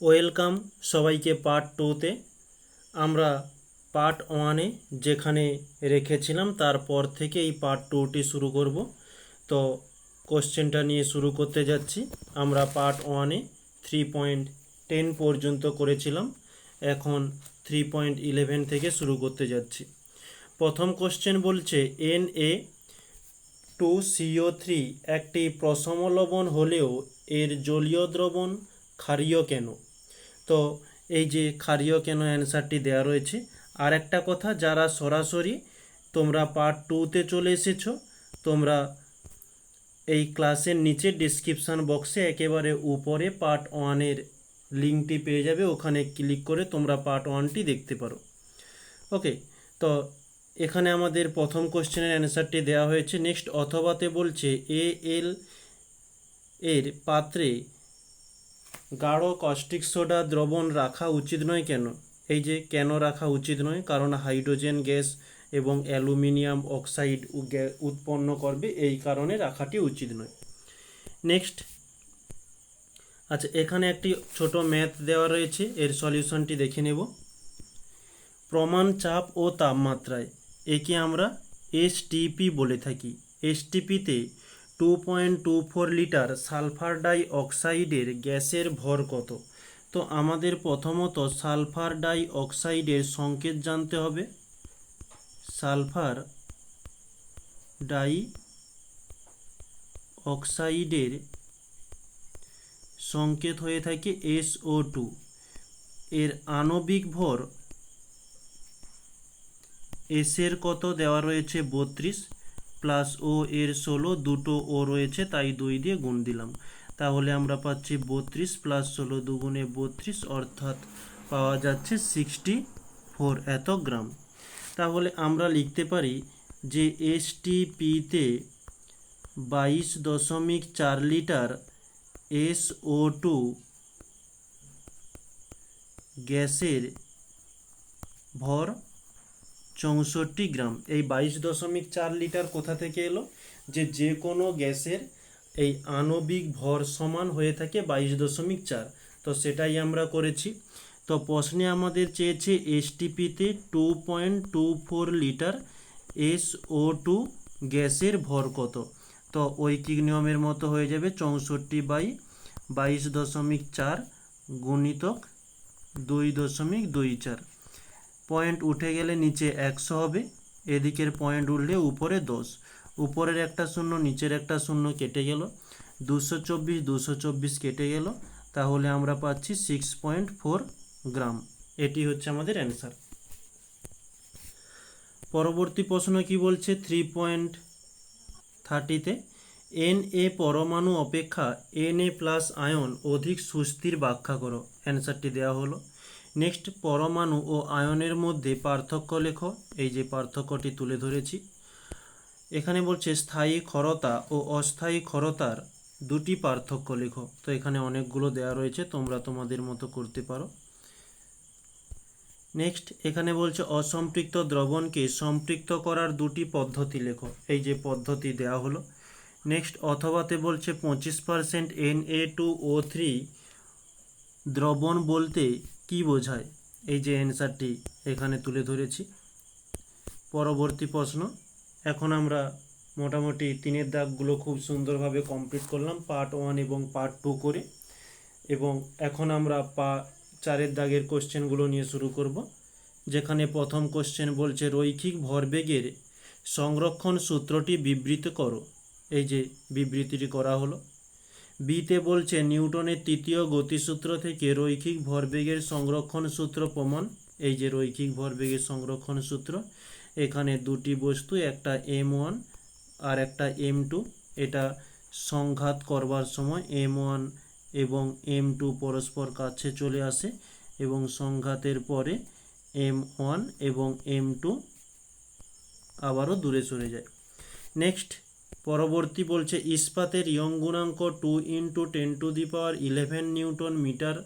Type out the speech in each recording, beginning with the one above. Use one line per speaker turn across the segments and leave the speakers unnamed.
Welcome সবাইকে part টুতে। আমরা পার্ট ওয়ানে যেখানে রেখেছিলাম, তারপর থেকে এই পার্ট টুটি শুরু করব। তো কোশ্চেনটা নিয়ে শুরু করতে যাচ্ছি। আমরা পার্ট ওয়ানে থ্রি পয়েন্ট টেন পর্যন্ত করেছিলাম। এখন থ্রি পয়েন্ট ইলেভেন থেকে শুরু করতে যাচ্ছি। প্রথম কোশ্চেন বলছে N A two CO three একটি প্রশম লবণ হলেও এর জলীয় দ্রবণ ক্ষারীয় কেন? তো এই যে ক্ষারীয় কেন অ্যান্সারটি দেওয়া রয়েছে? আর একটা কথা, যারা সরাসরি তোমরা পার্ট টুতে চলে এসেছ, তোমরা এই ক্লাসের নিচে ডিসক্রিপশান বক্সে একেবারে উপরে পার্ট ওয়ানের লিঙ্কটি পেয়ে যাবে। ওখানে ক্লিক করে তোমরা পার্ট ওয়ানটি দেখতে পারো। ওকে তো এখানে আমাদের প্রথম কোশ্চেনের অ্যান্সারটি দেওয়া হয়েছে। নেক্সট অথবাতে বলছে এ এল এর পাত্রে গাঢ় কস্টিক সোডা দ্রবণ রাখা উচিত নয় কেন? এই যে, কেন রাখা উচিত নয়? কারণ হাইড্রোজেন গ্যাস এবং অ্যালুমিনিয়াম অক্সাইড উৎপন্ন করবে, এই কারণে রাখাটি উচিত নয়। নেক্সট। আচ্ছা এখানে একটি ছোট ম্যাথ দেওয়া রয়েছে, এর সলিউশনটি দেখে নেব। প্রমাণ চাপ ও তাপমাত্রায়, একে আমরা এসটিপি বলে থাকি। এসটিপিতে two point two four litre sulphur die অক্সাইডের গ্যাসের ভর কত? তো আমাদের প্রথমত সালফার ডাই অক্সাইডের সংকেত জানতে হবে। সালফার ডাই অক্সাইডের সংকেত হয়ে থাকে এসও টু এর আণবিক ভর এস এর কত দেওয়া রয়েছে? বত্রিশ। প্লাস ও এর ষোলো, দুটো ও রয়েছে, তাই দুই দিয়ে গুণ দিলাম। তাহলে আমরা পাচ্ছি বত্রিশ প্লাস ষোলো দুগুণে বত্রিশ, অর্থাৎ পাওয়া যাচ্ছে সিক্সটি ফোর এত গ্রাম। তাহলে আমরা লিখতে পারি যে এসটিপিতে বাইশ দশমিক চার লিটার এস ও টু গ্যাসের ভর চৌষট্টি গ্রাম। এই বাইশ দশমিক চার লিটার কোথা থেকে এলো? যে যে কোনো গ্যাসের এই আণবিক ভর সমান হয়ে থাকে বাইশ দশমিক চার। তো সেটাই আমরা করেছি। তো প্রশ্নে আমাদের চেয়েছে এসটিপিতে two point two four litre S O two গ্যাসের ভর কত? তো ঐকিক নিয়মের মতো হয়ে যাবে চৌষট্টি বাই বাইশ দশমিক চার গুণিতক দুই দশমিক দুই চার। পয়েন্ট উঠে গেলে নিচে একশো হবে, এদিকের পয়েন্ট উঠলে উপরে দশ। উপরের একটা শূন্য, নিচের একটা শূন্য কেটে গেল। দুশো চব্বিশ দুশো চব্বিশ কেটে গেল। তাহলে আমরা পাচ্ছি সিক্স পয়েন্ট ফোর গ্রাম। এটি হচ্ছে আমাদের অ্যান্সার। পরবর্তী প্রশ্ন কি বলছে? থ্রি পয়েন্ট থার্টিতে, এন এ পরমাণু অপেক্ষা, এন এ প্লাস আয়ন অধিক সুস্থির ব্যাখ্যা করো। অ্যান্সারটি দেওয়া হলো। নেক্সট পরমাণু ও আয়নের মধ্যে পার্থক্য লেখো। এই যে পার্থক্যটি তুলে ধরেছি। এখানে বলছে স্থায়ী ক্ষরতা ও অস্থায়ী ক্ষরতার দুটি পার্থক্য লেখো। তো এখানে অনেকগুলো দেওয়া রয়েছে, তোমরা তোমাদের মতো করতে পারো। নেক্সট, এখানে বলছে অসম্পৃক্ত দ্রবণকে সম্পৃক্ত করার দুটি পদ্ধতি লেখো। এই যে পদ্ধতি দেওয়া হলো। নেক্সট, অথবাতে বলছে পঁচিশ percent N A two O three দ্রবণ বলতে কি বোঝায়? এই যে অ্যান্সারটি এখানে তুলে ধরেছি। পরবর্তী প্রশ্ন। এখন আমরা মোটামুটি তিনের দাগগুলো খুব সুন্দরভাবে কমপ্লিট করলাম পার্ট ওয়ান এবং পার্ট টু করে। এবং এখন আমরা পা, চারের দাগের কোশ্চেনগুলো নিয়ে শুরু করব। যেখানে প্রথম কোশ্চেন বলছে, রৈখিক ভরবেগের সংরক্ষণ সূত্রটি বিবৃত করো। এই যে বিবৃতিটি করা হলো। বিতে বলছে, নিউটনের তৃতীয় গতিসূত্র থেকে রৈখিক ভরবেগের সংরক্ষণ সূত্র প্রমাণ। এই যে রৈখিক ভরবেগের সংরক্ষণ সূত্র, এখানে দুটি বস্তু, একটা এম ওয়ান আর একটা এম টু। এটা সংঘাত করবার সময় এম ওয়ান এবং এম টু পরস্পর কাছে চলে আসে এবং সংঘাতের পরে এম ওয়ান এবং এম টু আবারও দূরে সরে যায়। নেক্সট পরবর্তী বলছে, ইস্পাতের ইয়ং গুণাঙ্ক two into ten to the power eleven newton metre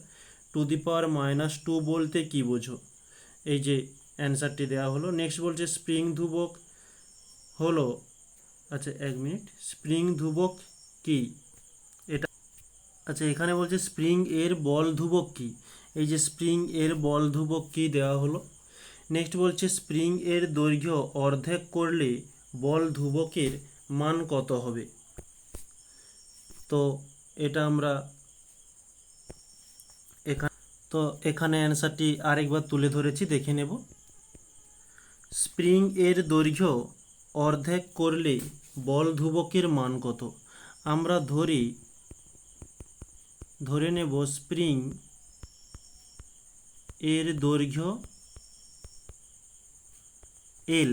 to the power minus two বলতে কি বোঝো? এই যে অ্যান্সারটি দেওয়া হলো। নেক্সট বলছে, স্প্রিং ধুবক হলো আচ্ছা এক মিনিট, স্প্রিং ধুবক কি? এটা আচ্ছা এখানে বলছে, স্প্রিং এর বল ধুবক কী? এই যে স্প্রিং এর বল ধুবক কী দেওয়া হলো? নেক্সট বলছে, স্প্রিং এর দৈর্ঘ্য অর্ধেক করলে বল ধ্রুবকের মান কত হবে? তো এটা আমরা এখানে তো এখানে অ্যান্সারটি আরেকবার তুলে ধরেছি, দেখে নেব। স্প্রিং এর দৈর্ঘ্য অর্ধেক করলে বল ধ্রুবকের মান কত? আমরা ধরি, ধরে নেব স্প্রিং এর দৈর্ঘ্য এল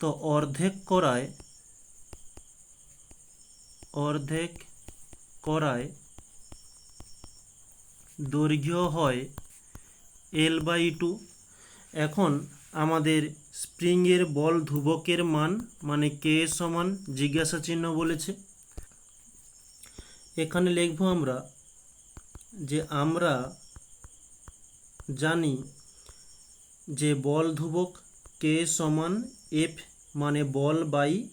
তো অর্ধেক করায় অর্ধেক করায় দৈর্ঘ্য হয় এল বাই টু এখন আমাদের স্প্রিংয়ের বল ধ্রুবকের মান মানে কে সমান, জিজ্ঞাসা চিহ্ন বলেছে। এখানে লিখব আমরা যে আমরা জানি যে বল ধ্রুবক কে সমান এফ মানে বল বাই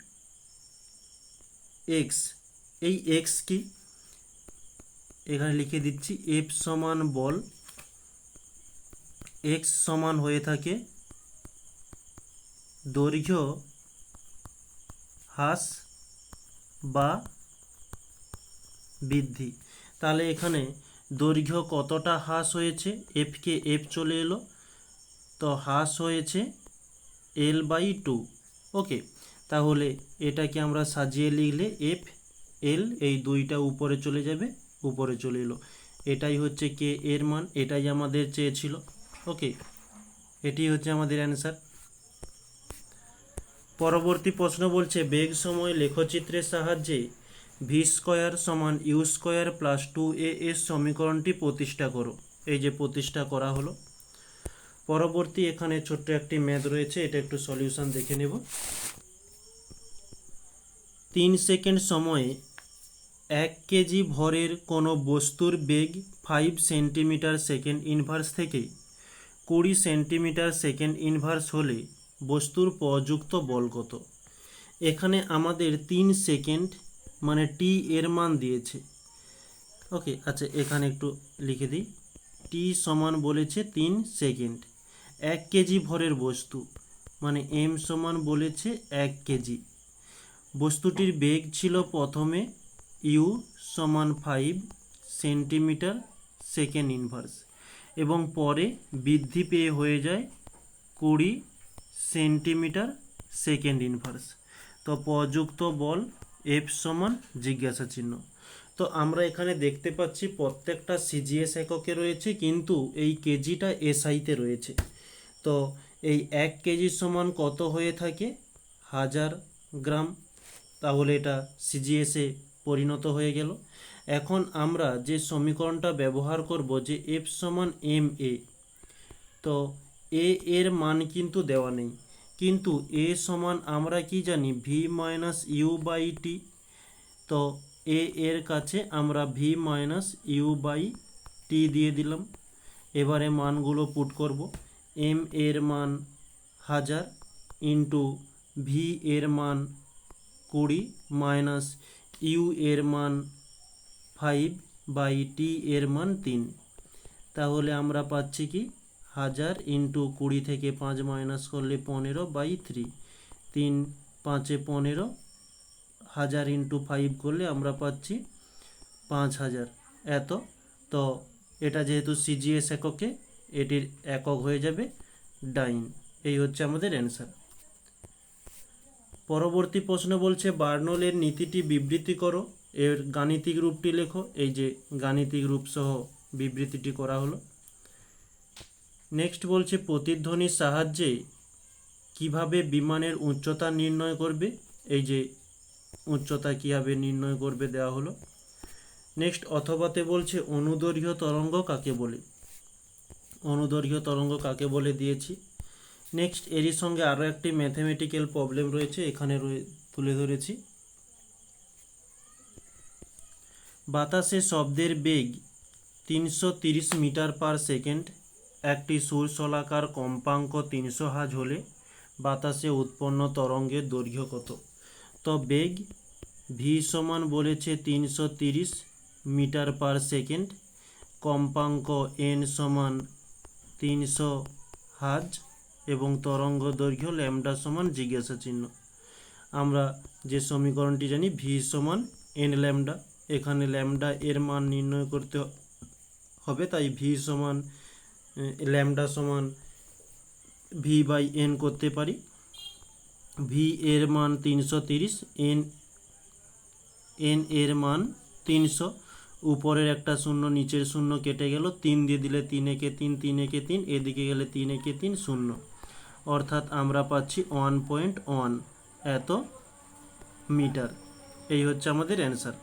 এক্স এই এক্স কি? এখানে লিখে দিচ্ছি এফ সমান বল এক্স সমান হয়ে থাকে দৈর্ঘ্য হ্রাস বা বৃদ্ধি। তাহলে এখানে দৈর্ঘ্য কতটা হ্রাস হয়েছে? এফকে এফ চলে এলো, তো হ্রাস হয়েছে এল বাই টু ওকে তাহলে এটাকে আমরা সাজিয়ে লিখলে এফ এল এই দুইটা উপরে চলে যাবে, উপরে চলে এলো। এটাই হচ্ছে কে এর মান, এটাই আমাদের চেয়েছিল। ওকে এটি হচ্ছে আমাদের অ্যান্সার পরবর্তী প্রশ্ন বলছে, বেগ সময় লেখচিত্রের সাহায্যে ভি স্কোয়ার সমান U square plus two A এর সমীকরণটি প্রতিষ্ঠা করো। এই যে প্রতিষ্ঠা করা হলো। পরবর্তী এখানে ছোট্ট একটি ম্যাথ রয়েছে, এটা একটু সলিউশন দেখে নেব। তিন সেকেন্ড সময়ে এক কেজি ভরের কোনো বস্তুর বেগ ফাইভ সেন্টিমিটার সেকেন্ড ইনভার্স থেকে কুড়ি সেন্টিমিটার সেকেন্ড ইনভার্স হলে বস্তুর প্রযুক্ত বল কত? এখানে আমাদের তিন সেকেন্ড মানে টি এর মান দিয়েছে। ওকে আচ্ছা এখানে একটু লিখে দিই। টি সমান বলেছে তিন সেকেন্ড এক কেজি ভরের বস্তু মানে এম সমান বলেছে এক কেজি। বস্তুটির বেগ ছিল প্রথমে ইউ সমান ফাইভ সেন্টিমিটার সেকেন্ড ইনভার্স এবং পরে বৃদ্ধি পেয়ে হয়ে যায় কুড়ি সেন্টিমিটার সেকেন্ড ইনভার্স তো প্রযুক্ত বল এফ সমান জিজ্ঞাসা চিহ্ন। তো আমরা এখানে দেখতে পাচ্ছি প্রত্যেকটা সিজিএস এককে রয়েছে কিন্তু এই কেজিটা এসআইতে রয়েছে। তো এই এক কেজি সমান কত হয়ে থাকে? হাজার গ্রাম। তাহলে এটা সিজিএসে পরিণত হয়ে গেল। এখন আমরা যে সমীকরণটা ব্যবহার করব যে এফ সমান এম এ তো এ এর মান কিন্তু দেওয়া নেই। কিন্তু এ সমান আমরা কি জানি? V minus U by T তো এ এর কাছে আমরা V minus U by T দিয়ে দিলাম। এবারে মানগুলো পুট করব। এম এর মান হাজার ইন্টু ভি এর মান কুড়ি মাইনাস ইউ এর মান ফাইভ বাই টি এর মান তিন। তাহলে আমরা পাচ্ছি কি? হাজার ইন্টু কুড়ি থেকে পাঁচ মাইনাস করলে পনেরো বাই থ্রি। তিন পাঁচে পনেরো, হাজার ইন্টু ফাইভ করলে আমরা পাচ্ছি পাঁচ হাজার। এত? তো এটা যেহেতু সিজিএস এককে, এটির একক হয়ে যাবে ডাইন। এই হচ্ছে আমাদের অ্যান্সার। পরবর্তী প্রশ্ন বলছে, বার্নলের নীতিটি বিবৃতি করো। এর গাণিতিক রূপটি লেখো। এই যে গাণিতিক রূপ সহ বিবৃতিটি করা হলো। নেক্সট বলছে, প্রতিধ্বনির সাহায্যে কীভাবে বিমানের উচ্চতা নির্ণয় করবে? এই যে উচ্চতা কীভাবে নির্ণয় করবে দেওয়া হলো। নেক্সট, অথবাতে বলছে অনুদৈর্ঘ্য তরঙ্গ কাকে বলে? অনুদৈর্ঘ্য তরঙ্গ কাকে বলে দিয়েছি? নেক্সট এরই সঙ্গে আরও একটি ম্যাথমেটিক্যাল প্রবলেম রয়েছে, এখানে তুলে ধরেছি। বাতাসে শব্দের বেগ তিনশো মিটার পার সেকেন্ড, একটি সুরশলাকার কম্পাঙ্ক তিনশো হাজ হলে বাতাসে উৎপন্ন তরঙ্গের দৈর্ঘ্য কত? তো বেগ ভি সমান বলেছে তিনশো মিটার পার সেকেন্ড, কম্পাঙ্ক এন সমান তিনশো হাজ। এবং তরঙ্গ দৈর্ঘ্য ল্যামডা সমান জিজ্ঞাসা চিহ্ন। আমরা যে সমীকরণটি জানি ভি সমান এন ল্যামডা। এখানে ল্যামডা এর মান নির্ণয় করতে হবে, তাই ভি সমান ল্যামডা সমান ভি বাই এন করতে পারি। ভি এর মান তিনশো তিরিশ এন এন এর মান তিনশো। উপরের একটা শূন্য, নিচের শূন্য কেটে গেল, তিন দিয়ে দিলে তিন একে তিন তিন একে তিন, এদিকে গেলে তিন একে তিন, শূন্য। অর্থাৎ আমরা পাচ্ছি ওয়ান পয়েন্ট ওয়ান এত মিটার। এই হচ্ছে আমাদের অ্যান্সার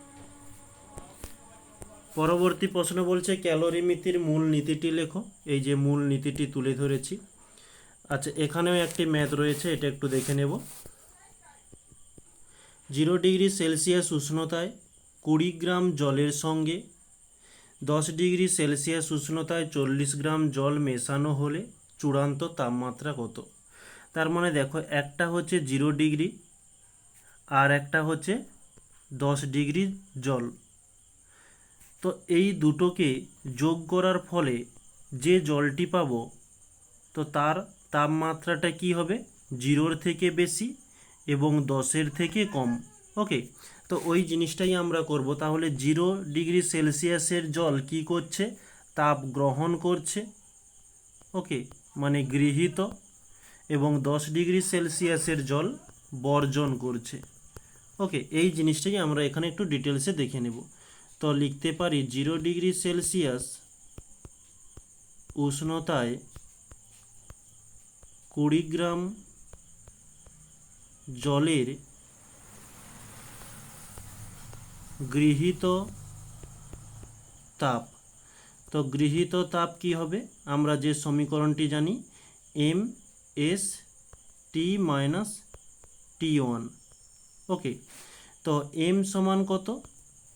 পরবর্তী প্রশ্ন বলছে ক্যালোরিমিতির মূল নীতিটি লেখো। এই যে মূল নীতিটি তুলে ধরেছি। আচ্ছা এখানেও একটি ম্যাথ রয়েছে, এটা একটু দেখে নেব। জিরো ডিগ্রি সেলসিয়াস উষ্ণতায় কুড়ি গ্রাম জলের সঙ্গে দশ ডিগ্রি সেলসিয়াস উষ্ণতায় চল্লিশ গ্রাম জল মেশানো হলে চূড়ান্ত তাপমাত্রা কত? তার মানে দেখো, একটা হচ্ছে জিরো ডিগ্রি আর একটা হচ্ছে দশ ডিগ্রি জল। তো এই দুটোকে যোগ করার ফলে যে জলটি পাবো, তো তার তাপমাত্রাটা কি হবে? জিরোর থেকে বেশি এবং দশের থেকে কম। ওকে তো ওই জিনিসটাই আমরা করব। তাহলে জিরো ডিগ্রি সেলসিয়াসের জল কি করছে? তাপ গ্রহণ করছে। ওকে মানে গৃহীত এবং দশ ডিগ্রি সেলসিয়াসের জল বর্জন করছে। ওকে, এই জিনিসটাই আমরা এখানে একটু ডিটেলসে দেখে নেব। তো লিখতে পারি, জিরো ডিগ্রি সেলসিয়াস উষ্ণতায় কুড়ি গ্রাম জলের গৃহীত তাপ। তো গৃহীত তাপ কি হবে? আমরা যে সমীকরণটি জানি M S T minus T one okay তো এম সমান কত?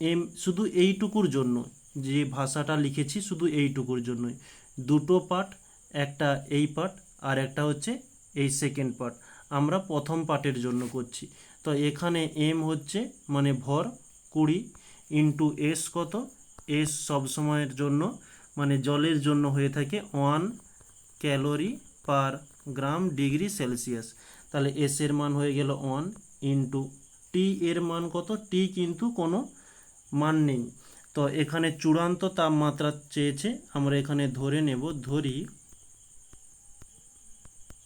এম শুধু এইটুকুর জন্য, যে ভাষাটা লিখেছি শুধু এইটুকুর জন্যই। দুটো পার্ট একটা এই পার্ট আর একটা হচ্ছে এই সেকেন্ড পার্ট আমরা প্রথম পার্টের জন্য করছি। তো এখানে এম হচ্ছে মানে ভর কুড়ি ইন্টু এস কত? এস সবসময়ের জন্য মানে জলের জন্য হয়ে থাকে one calorie per gram degree Celsius. তাহলে এস এর মান হয়ে গেল ওয়ান ইন্টু টি এর মান কত? টি কিন্তু কোনো মান নেই। তো এখানে চূড়ান্ত তাপমাত্রা চেয়েছে, আমরা এখানে ধরে নেব, ধরি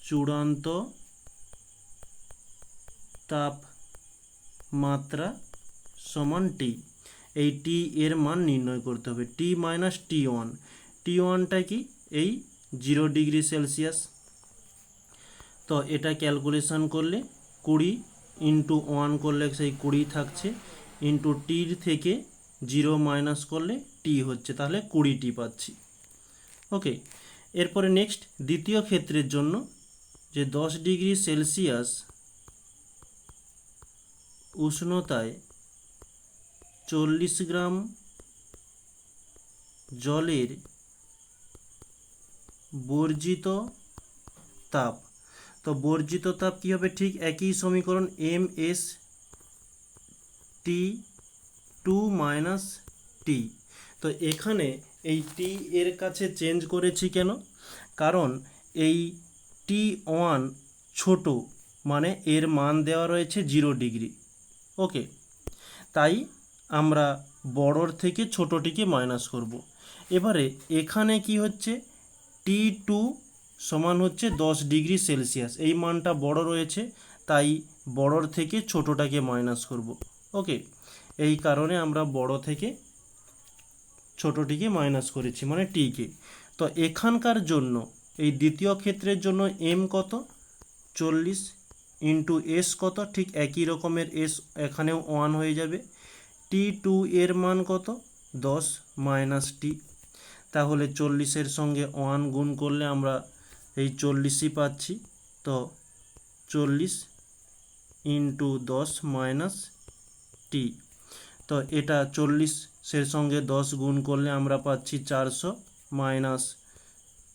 চূড়ান্ত তাপমাত্রা সমান টি এই টি এর মান নির্ণয় করতে হবে টি মাইনাস টি ওয়ান টি ওয়ানটা কি? এই জিরো ডিগ্রি সেলসিয়াস তো এটা ক্যালকুলেশন করলে কুড়ি ইন্টু ওয়ান করলে সেই কুড়ি থাকছে ইন্টু টির থেকে জিরো মাইনাস করলে টি হচ্ছে, তাহলে কুড়ি টি পাচ্ছি। ওকে, এরপরে নেক্সট দ্বিতীয় ক্ষেত্রের জন্য যে দশ ডিগ্রি সেলসিয়াস উষ্ণতায় চল্লিশ গ্রাম জলের বর্জিত তাপ। তো বর্জিত তাপ কী হবে? ঠিক একই সমীকরণ M S T two minus T তো এখানে এই টি এর কাছে চেঞ্জ করেছি কেন? কারণ এই টি ওয়ান ছোট মানে এর মান দেওয়া রয়েছে জিরো ডিগ্রি ওকে তাই আমরা বড়র থেকে ছোটোটিকে মাইনাস করব। এবারে এখানে কি হচ্ছে? টি টু সমান হচ্ছে দশ ডিগ্রি সেলসিয়াস। এই মানটা বড় রয়েছে, তাই বড়র থেকে ছোটোটাকে মাইনাস করব। ওকে, এই কারণে আমরা বড় থেকে ছোটোটিকে মাইনাস করেছি মানে টিকে তো এখানকার জন্য, এই দ্বিতীয় ক্ষেত্রের জন্য এম কত? চল্লিশ ইন্টু এস কত? ঠিক একই রকমের এস এখানেও ওয়ান হয়ে যাবে। টি টু এর মান কত? দশ মাইনাস টি তাহলে চল্লিশের সঙ্গে ওয়ান গুণ করলে আমরা এই চল্লিশই পাচ্ছি। তো চল্লিশ ইন্টু দশ মাইনাস টি তো এটা চল্লিশের সঙ্গে দশ গুণ করলে আমরা পাচ্ছি চারশো মাইনাস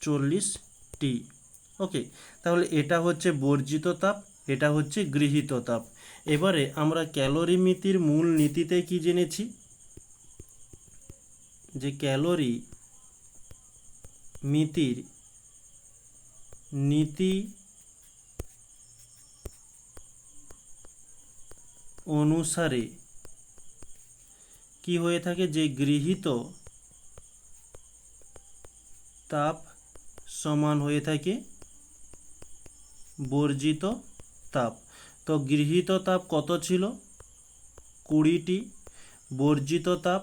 চল্লিশ টি ওকে তাহলে এটা হচ্ছে বর্জিত তাপ। এটা হচ্ছে গৃহীত তাপ। এবারে আমরা ক্যালোরিমিতির মূল নীতিতে কি জেনেছি? যে ক্যালোরি মিতির নীতি অনুসারে কি হয়ে থাকে? যে গৃহীত তাপ সমান হয়ে থাকে, বর্জিত তাপ। তো গৃহীত তাপ কত ছিল? কুড়িটি। বর্জিত তাপ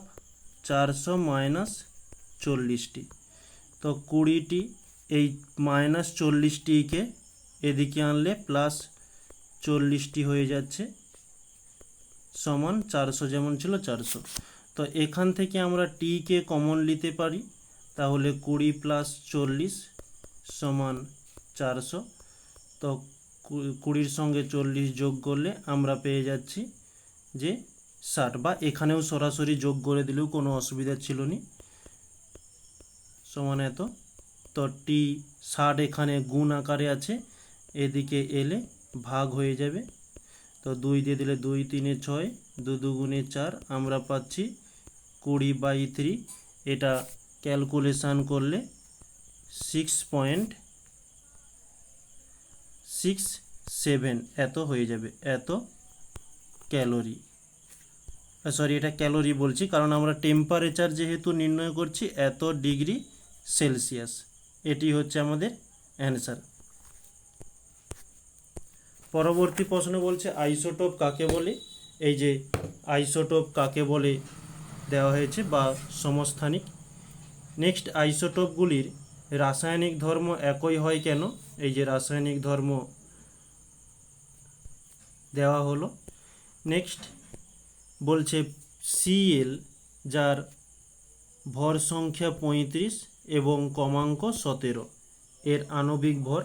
চারশো মাইনাস চল্লিশটি। তো কুড়িটি, এই মাইনাস চল্লিশটিকে এদিকে আনলে প্লাস চল্লিশটি হয়ে যাচ্ছে। সমান চারশো যেমন ছিল চারশো। তো এখান থেকে আমরা টিকে কমন নিতে পারি। তাহলে কুড়ি প্লাস চল্লিশ সমান চারশো। তো কুড়ির সঙ্গে চল্লিশ যোগ করলে আমরা পেয়ে যাচ্ছি যে ষাট বা এখানেও সরাসরি যোগ করে দিলেও কোনো অসুবিধা ছিল না। সমান এত। তো টি ষাট এখানে গুণ আকারে আছে, এদিকে এলে ভাগ হয়ে যাবে। তো দুই দিয়ে দিলে দুই, তিনে ছয়, দু দুগুণে চার, আমরা পাচ্ছি কুড়ি বাই থ্রি। এটা ক্যালকুলেশান করলে সিক্স পয়েন্ট সিক্স সেভেন, এত হয়ে যাবে, এত ক্যালোরি। সরি এটা ক্যালোরি বলছি, কারণ আমরা টেম্পারেচার যেহেতু নির্ণয় করছি, এত ডিগ্রি সেলসিয়াস। এটি হচ্ছে আমাদের অ্যান্সার পরবর্তী প্রশ্ন বলছে আইসোটোপ কাকে বলে? এই যে আইসোটোপ কাকে বলে দেওয়া হয়েছে বা সমস্থানিক। নেক্সট আইসোটোপগুলির রাসায়নিক ধর্ম একই হয় কেন? এই যে রাসায়নিক ধর্ম দেওয়া হলো। নেক্সট বলছে সিএল যার ভর সংখ্যা পঁয়ত্রিশ এবং কমাঙ্ক সতেরো। এর আণবিক ভর,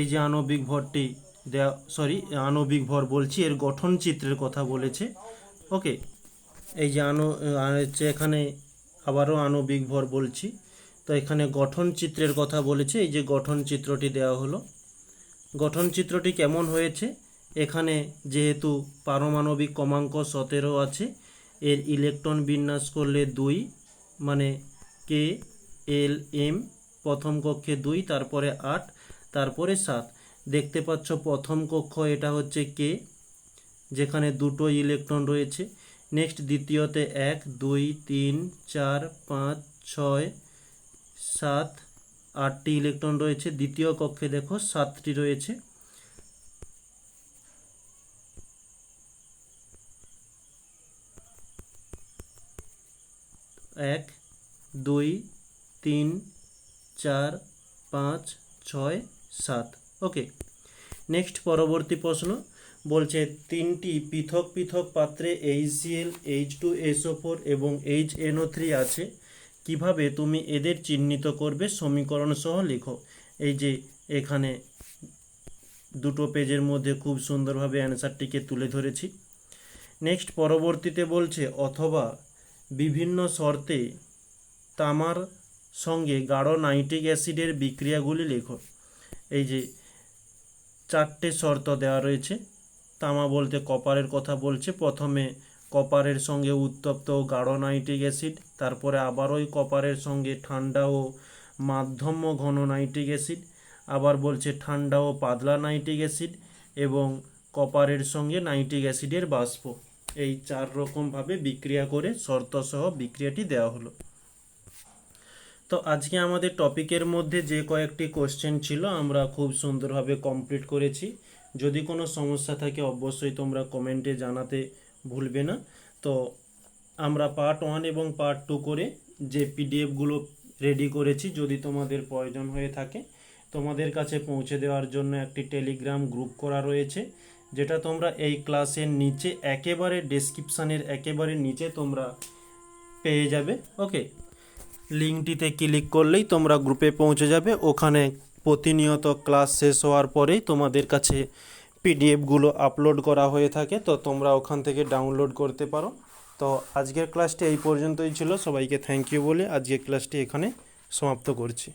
এই যে আণবিক ভরটি দেওয়া সরি আণবিক ভর বলছি, এর গঠন চিত্রের কথা বলেছে। ওকে এই যে আণ হচ্ছে এখানে আবারও আণবিক ভর বলছি। তো এখানে গঠন চিত্রের কথা বলেছে, এই যে গঠন চিত্রটি দেওয়া হলো। গঠন চিত্রটি কেমন হয়েছে? এখানে যেহেতু পারমাণবিক ক্রমাঙ্ক সতেরো আছে, এর ইলেকট্রন বিন্যাস করলে দুই মানে কে এল এম প্রথম কক্ষে দুই, তারপরে আট, তারপরে সাত। দেখতে পাচ্ছ প্রথম কক্ষ এটা হচ্ছে কে যেখানে দুটো ইলেকট্রন রয়েছে। নেক্সট দ্বিতীয়তে এক, দুই, তিন, চার, পাঁচ, ছয়, সাত আটটি ইলেকট্রন রয়েছে। দ্বিতীয় কক্ষে দেখো সাতটি রয়েছে। এক, দুই, তিন, চার, পাঁচ, ছয়, সাত। ওকে। নেক্সট পরবর্তী প্রশ্ন বলছে, তিনটি পৃথক পৃথক পাত্রে HCl H two SO four এবং এইচ এনও থ্রি আছে। কীভাবে তুমি এদের চিহ্নিত করবে সমীকরণ সহ লেখো। এই যে এখানে দুটো পেজের মধ্যে খুব সুন্দরভাবে অ্যান্সারটিকে তুলে ধরেছি। নেক্সট পরবর্তীতে বলছে, অথবা বিভিন্ন শর্তে তামার সঙ্গে গাঢ় নাইট্রিক অ্যাসিডের বিক্রিয়াগুলি লেখো। এই যে চারটে শর্ত দেওয়া রয়েছে। তামা বলতে কপারের কথা বলছে। প্রথমে কপারের সঙ্গে উত্তপ্ত গাঢ় নাইট্রিক অ্যাসিড, তারপরে আবার ওই কপারের সঙ্গে ঠান্ডা ও মাধ্যম ঘন নাইট্রিক অ্যাসিড, আবার বলছে ঠান্ডা ও পাতলা নাইট্রিক অ্যাসিড এবং কপারের সঙ্গে নাইট্রিক অ্যাসিডের বাষ্প। এই চার রকমভাবে বিক্রিয়া করে শর্তসহ বিক্রিয়াটি দেওয়া হলো। তো আজকে আমাদের টপিকের মধ্যে যে কয়েকটি কোশ্চেন ছিল, আমরা খুব সুন্দরভাবে কমপ্লিট করেছি। যদি কোনো সমস্যা থাকে, অবশ্যই তোমরা কমেন্টে জানাতে ভুলবে না। তো আমরা পার্ট ওয়ান এবং পার্ট টু করে যে পিডিএফগুলো রেডি করেছি, যদি তোমাদের প্রয়োজন হয়ে থাকে, তোমাদের কাছে পৌঁছে দেওয়ার জন্য একটি টেলিগ্রাম গ্রুপ করা রয়েছে, যেটা তোমরা এই ক্লাসের নিচে একেবারে ডেসক্রিপশানের একেবারে নিচে তোমরা পেয়ে যাবে। ওকে লিঙ্কটিতে ক্লিক করলেই তোমরা গ্রুপে পৌঁছে যাবে। ওখানে প্রতিনিয়ত ক্লাস শেষ হওয়ার পরেই তোমাদের কাছে পিডিএফগুলো আপলোড করা হয়ে থাকে, তো তোমরা ওখান থেকে ডাউনলোড করতে পারো। তো আজকের ক্লাসটি এই পর্যন্তই ছিল। সবাইকে থ্যাংক ইউ বলে আজকের ক্লাসটি এখানে সমাপ্ত করছি।